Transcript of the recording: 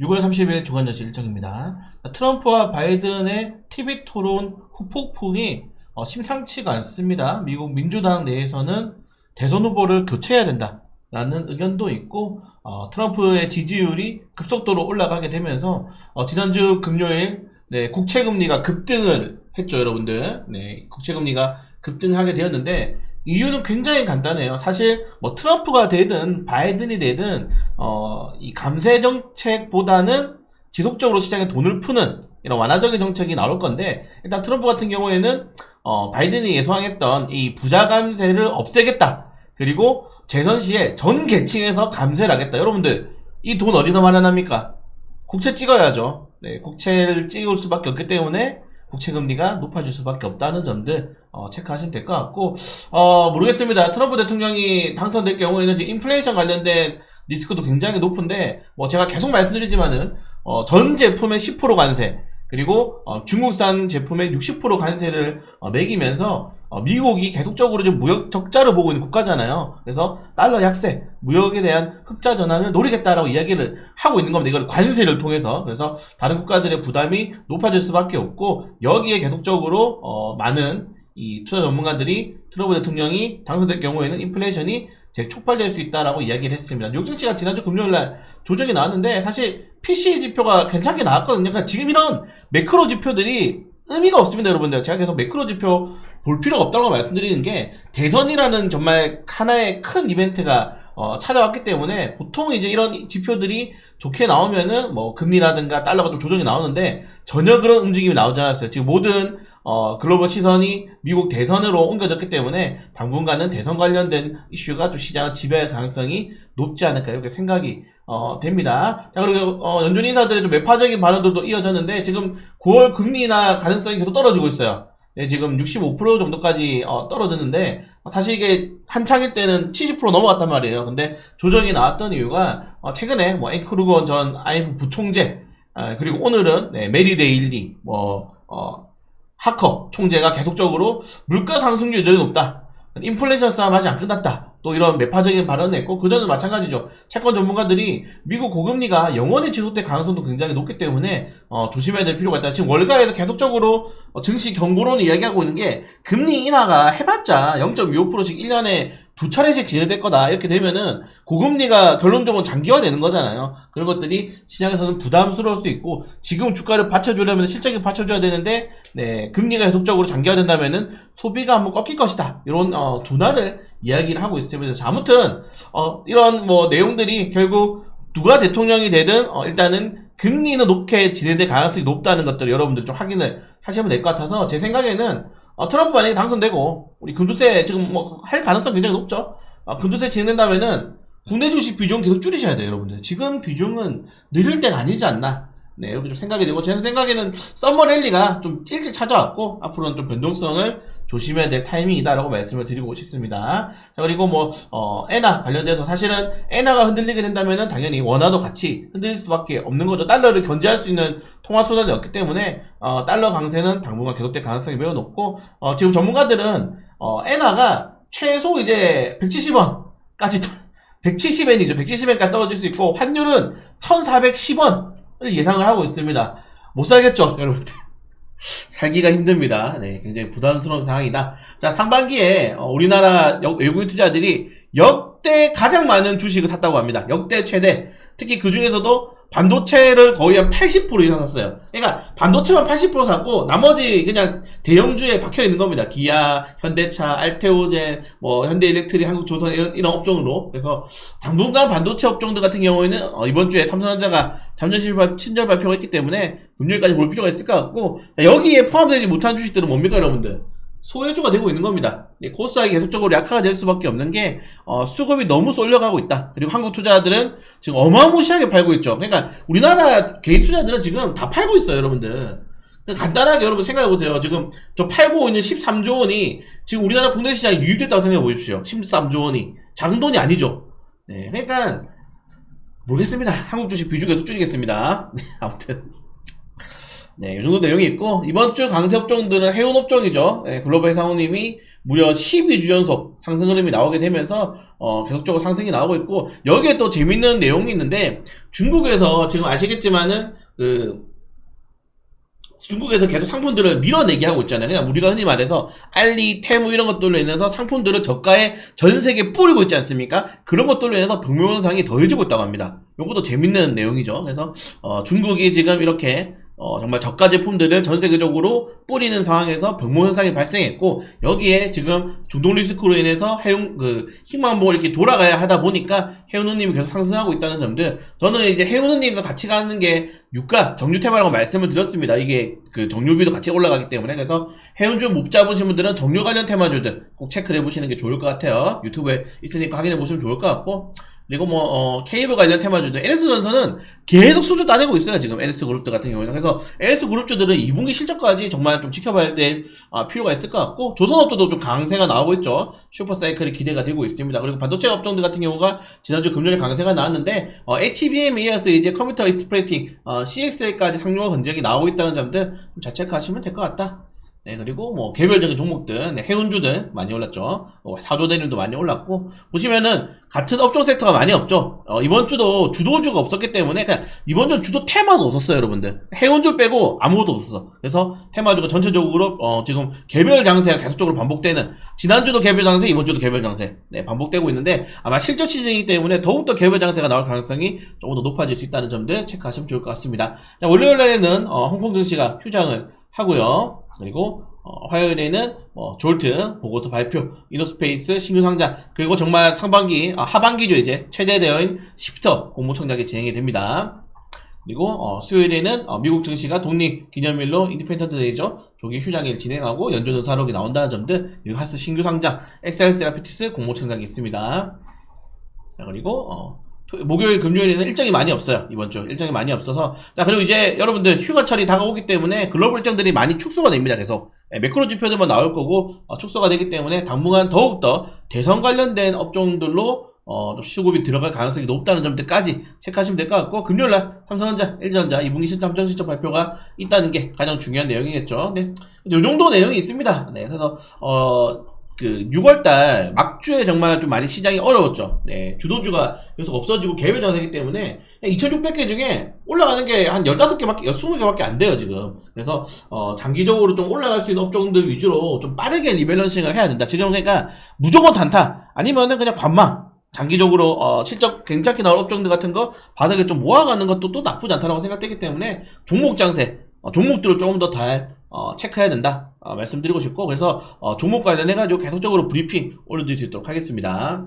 6월 30일 주간저시 일정입니다. 트럼프와 바이든의 TV 토론 후폭풍이 어, 심상치가 않습니다. 미국 민주당 내에서는 대선 후보를 교체해야 된다라는 의견도 있고 어, 트럼프의 지지율이 급속도로 올라가게 되면서 어, 지난주 금요일 네, 국채 금리가 급등을 했죠, 여러분들. 네, 국채 금리가 급등하게 되었는데 이유는 굉장히 간단해요. 사실 뭐 트럼프가 되든 바이든이 되든 어, 이 감세 정책보다는 지속적으로 시장에 돈을 푸는 이런 완화적인 정책이 나올 건데 일단 트럼프 같은 경우에는 어, 바이든이 예상했던 이 부자 감세를 없애겠다. 그리고 재선 시에 전 계층에서 감세를 하겠다. 여러분들 이 돈 어디서 마련합니까? 국채 찍어야죠. 네, 국채를 찍을 수밖에 없기 때문에 국채 금리가 높아질 수밖에 없다는 점들 어, 체크하시면 될 것 같고 어, 모르겠습니다. 트럼프 대통령이 당선될 경우에는 지금 인플레이션 관련된 리스크도 굉장히 높은데 뭐 제가 계속 말씀드리지만은 어, 전 제품의 10% 관세 그리고 어, 중국산 제품의 60% 관세를 어, 매기면서 어, 미국이 계속적으로 지금 무역 적자를 보고 있는 국가잖아요. 그래서 달러 약세, 무역에 대한 흑자 전환을 노리겠다라고 이야기를 하고 있는 겁니다. 이걸 관세를 통해서. 그래서 다른 국가들의 부담이 높아질 수밖에 없고 여기에 계속적으로 어, 많은 이 투자 전문가들이 트럼프 대통령이 당선될 경우에는 인플레이션이 제 촉발될 수 있다라고 이야기를 했습니다. 증시가 지난주 금요일 날 조정이 나왔는데 사실 PC 지표가 괜찮게 나왔거든요. 그러니까 지금 이런 매크로 지표들이 의미가 없습니다, 여러분들. 제가 계속 매크로 지표 볼 필요가 없다고 말씀드리는 게 대선이라는 정말 하나의 큰 이벤트가 어, 찾아왔기 때문에 보통 이제 이런 지표들이 좋게 나오면은 뭐 금리라든가 달러가 좀 조정이 나오는데 전혀 그런 움직임이 나오지 않았어요. 지금 모든 어, 글로벌 시선이 미국 대선으로 옮겨졌기 때문에 당분간은 대선 관련된 이슈가 좀 시장을 지배할 가능성이 높지 않을까 이렇게 생각이 어, 됩니다. 자 그리고 어, 연준 인사들의 좀 매파적인 발언들도 이어졌는데 지금 9월 금리 인하 가능성이 계속 떨어지고 있어요. 네, 지금 65% 정도까지 어, 떨어졌는데 사실 이게 한창일 때는 70% 넘어갔단 말이에요. 근데 조정이 나왔던 이유가 어, 최근에 뭐 앵크루건 전 IMF 부총재 아, 그리고 오늘은 네, 메리 데일리 뭐 어, 하커 총재가 계속적으로 물가 상승률 여전히 높다. 인플레이션 싸움 아직 안 끝났다. 또 이런 매파적인 발언을 했고 그전은 마찬가지죠. 채권 전문가들이 미국 고금리가 영원히 지속될 가능성도 굉장히 높기 때문에 어, 조심해야 될 필요가 있다. 지금 월가에서 계속적으로 어, 증시 경고론을 이야기하고 있는 게 금리 인하가 해봤자 0.25%씩 1년에 두 차례씩 진행될 거다. 이렇게 되면은 고금리가 결론적으로 장기화되는 거잖아요. 그런 것들이 시장에서는 부담스러울 수 있고 지금 주가를 받쳐주려면 실적이 받쳐줘야 되는데 네, 금리가 계속적으로 장기화된다면은 소비가 한번 꺾일 것이다. 이런 어, 둔화를 이야기를 하고 있습니다. 자, 아무튼 어, 이런 뭐 내용들이 결국 누가 대통령이 되든 어, 일단은 금리는 높게 진행될 가능성이 높다는 것들을 여러분들 좀 확인을 하시면 될 것 같아서 제 생각에는 어, 트럼프 만약에 당선되고 우리 금두세 지금 뭐 할 가능성 굉장히 높죠. 어, 금두세 진행된다면은 국내 주식 비중 계속 줄이셔야 돼요, 여러분들. 지금 비중은 늘릴 때가 아니지 않나. 네, 여러분 좀 생각이 되고 제 생각에는 썸머 랠리가 좀 일찍 찾아왔고 앞으로는 좀 변동성을 조심해야 될 타이밍이다라고 말씀을 드리고 싶습니다. 자, 그리고 뭐, 어, 에나 관련돼서 사실은 에나가 흔들리게 된다면은 당연히 원화도 같이 흔들릴 수밖에 없는 거죠. 달러를 견제할 수 있는 통화 수단이 없기 때문에, 어, 달러 강세는 당분간 계속될 가능성이 매우 높고, 어, 지금 전문가들은, 어, 에나가 최소 이제 170원까지, 170엔이죠. 170엔까지 떨어질 수 있고, 환율은 1410원을 예상을 하고 있습니다. 못 살겠죠, 여러분들. 살기가 힘듭니다. 네, 굉장히 부담스러운 상황이다. 자, 상반기에 어, 우리나라 역- 외국인 투자들이 역대 가장 많은 주식을 샀다고 합니다. 역대 최대. 특히 그 중에서도 반도체를 거의 한 80% 이상 샀어요. 그러니까 반도체만 80% 샀고 나머지 그냥 대형주에 박혀 있는 겁니다. 기아, 현대차, 알테오젠, 뭐 현대일렉트릭, 한국조선 이런, 이런 업종으로. 그래서 당분간 반도체 업종들 같은 경우에는 어, 이번 주에 삼성전자가 잠정 실발, 친절 발표가 있기 때문에 금요일까지 볼 필요가 있을 것 같고 자, 여기에 포함되지 못한 주식들은 뭡니까 여러분들? 소외주가 되고 있는 겁니다. 예, 코스닥이 계속적으로 약화가 될 수밖에 없는 게 어, 수급이 너무 쏠려가고 있다. 그리고 한국 투자들은 지금 어마무시하게 팔고 있죠. 그러니까 우리나라 개인 투자들은 지금 다 팔고 있어요, 여러분들. 그러니까 간단하게 여러분 생각해 보세요. 지금 저 팔고 있는 13조 원이 지금 우리나라 국내 시장에 유입됐다고 생각해 보십시오. 13조 원이 작은 돈이 아니죠. 네, 그러니까 모르겠습니다. 한국 주식 비중 계속 줄이겠습니다. 네, 아무튼. 네, 이 정도 내용이 있고, 이번 주 강세 업종들은 해운 업종이죠. 네, 글로벌 해상호님이 무려 12주 연속 상승 흐름이 나오게 되면서 어, 계속적으로 상승이 나오고 있고 여기에 또 재밌는 내용이 있는데 중국에서 지금 아시겠지만은 그 중국에서 계속 상품들을 밀어내게 하고 있잖아요. 그냥 우리가 흔히 말해서 알리, 테무 이런 것들로 인해서 상품들을 저가에 전 세계에 뿌리고 있지 않습니까? 그런 것들로 인해서 병명현상이 더해지고 있다고 합니다. 요것도 재밌는 내용이죠. 그래서 어, 중국이 지금 이렇게 어, 정말 저가 제품들을 전 세계적으로 뿌리는 상황에서 병모 현상이 발생했고 여기에 지금 중동 리스크로 인해서 해운 그 희망봉을 이렇게 돌아가야 하다 보니까 해운우님이 계속 상승하고 있다는 점들 저는 이제 해운우님과 같이 가는 게 유가 정유 테마라고 말씀을 드렸습니다. 이게 그 정유비도 같이 올라가기 때문에 그래서 해운주 못 잡으신 분들은 정유 관련 테마주들 꼭 체크를 해보시는 게 좋을 것 같아요. 유튜브에 있으니까 확인해 보시면 좋을 것 같고 그리고 뭐 어, 케이블 관련 테마주들 NS 전선은 계속 수주 따내고 있어요 지금 NS 그룹들 같은 경우에는. 그래서 NS 그룹주들은 2분기 실적까지 정말 좀 지켜봐야 될 아, 필요가 있을 것 같고 조선업도 좀 강세가 나오고 있죠. 슈퍼사이클이 기대가 되고 있습니다. 그리고 반도체 업종들 같은 경우가 지난주 금요일에 강세가 나왔는데 어, HBM에 이어서 이제 컴퓨터 익스프레이팅 어, CXL까지 상용화 건적이 나오고 있다는 점들 좀잘 체크하시면 될 것 같다 네, 그리고 뭐 개별적인 종목들, 네, 해운주들 많이 올랐죠. 어, 사조대님도 많이 올랐고 보시면은 같은 업종 섹터가 많이 없죠. 어, 이번 주도 주도주가 없었기 때문에 그냥 이번 주 주도 테마도 없었어요, 여러분들. 해운주 빼고 아무것도 없었어. 그래서 테마주가 전체적으로 어, 지금 개별 장세가 계속적으로 반복되는 지난주도 개별 장세, 이번 주도 개별 장세 네, 반복되고 있는데 아마 실적 시즌이기 때문에 더욱더 개별 장세가 나올 가능성이 조금 더 높아질 수 있다는 점들 체크하시면 좋을 것 같습니다. 자, 월요일에는 어, 홍콩 증시가 휴장을 하고요. 그리고 어, 화요일에는 뭐 졸트 보고서 발표, 이노스페이스 신규 상장 그리고 정말 상반기 아, 하반기죠 이제 최대 대여인 시프터 공모 청약이 진행이 됩니다. 그리고 어, 수요일에는 어, 미국 증시가 독립 기념일로 인디펜던트 데이죠. 조기 휴장일 진행하고 연준 의사록이 나온다는 점들 그리고 하스 신규 상장 엑셀 세라피티스 공모 청약이 있습니다. 자 그리고 어, 토- 목요일 금요일에는 일정이 많이 없어요 이번 주. 일정이 많이 없어서. 자 그리고 이제 여러분들 휴가철이 다가오기 때문에 글로벌 일정들이 많이 축소가 됩니다 계속. 예, 매크로 지표들만 나올 거고 어, 축소가 되기 때문에 당분간 더욱더 대선 관련된 업종들로 어, 좀 수급이 들어갈 가능성이 높다는 점들까지 체크하시면 될 것 같고 금요일날 삼성전자, LG전자 2분기 실적 함정 실적 발표가 있다는 게 가장 중요한 내용이겠죠. 네, 이 정도 내용이 있습니다. 네, 그래서 어, 그 6월달 막주에 정말 좀 많이 시장이 어려웠죠. 네, 주도주가 계속 없어지고 개별 전세기 때문에 2,600개 중에 올라가는 게 한 15개밖에, 20개밖에 안 돼요, 지금. 그래서, 어, 장기적으로 좀 올라갈 수 있는 업종들 위주로 좀 빠르게 리밸런싱을 해야 된다. 지금 그러니까 무조건 단타, 아니면은 그냥 관망. 장기적으로, 어, 실적 괜찮게 나올 업종들 같은 거 바닥에 좀 모아가는 것도 또 나쁘지 않다고 생각되기 때문에 종목 장세, 어, 종목들을 조금 더 잘, 어, 체크해야 된다. 어, 말씀드리고 싶고, 그래서, 어, 종목 관련해가지고 계속적으로 브리핑 올려드릴 수 있도록 하겠습니다.